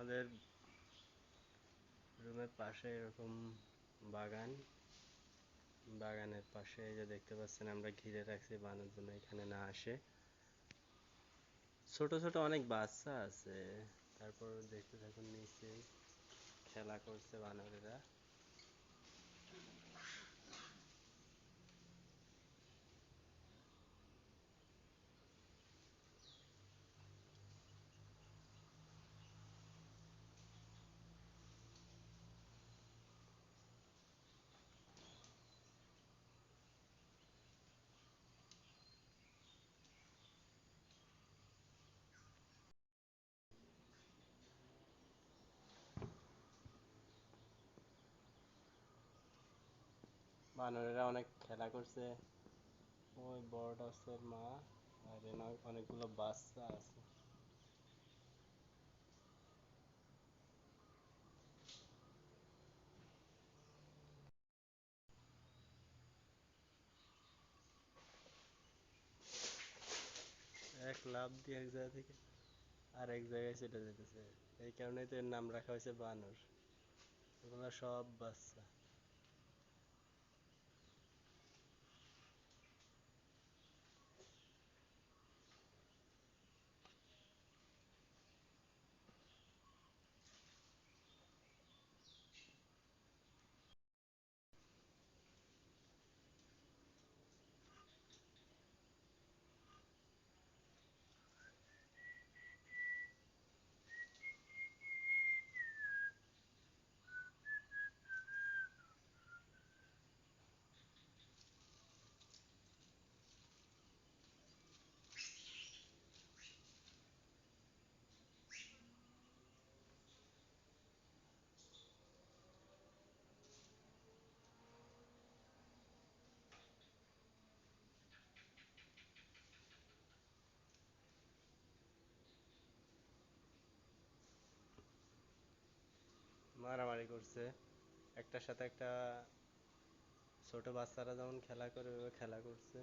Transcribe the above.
আমাদের রুমের পাশে এরকম বাগান। বাগানের পাশে যে দেখতে পাচ্ছেন, আমরা ঘিরে রাখছি বানর জন্য এখানে না আসে। ছোট ছোট অনেক বাচ্চা আছে। তারপর দেখতে থাকুন নিচে খেলা করছে বানরেরা। বানরেরা অনেক খেলা করছে। ওই বড়টা হচ্ছে মা আর অনেকগুলো বাচ্চা আছে। এক লাভ দিয়ে এক জায়গা থেকে আর এক জায়গায় চলে যেতেছে। এই কারণেই তো এর নাম রাখা হয়েছে বানর। এগুলো সব বাচ্চা। মারামারি করছে। একটার সাথে একটা ছোট বাচ্চারা যেমন খেলা করে ওইভাবে খেলা করছে।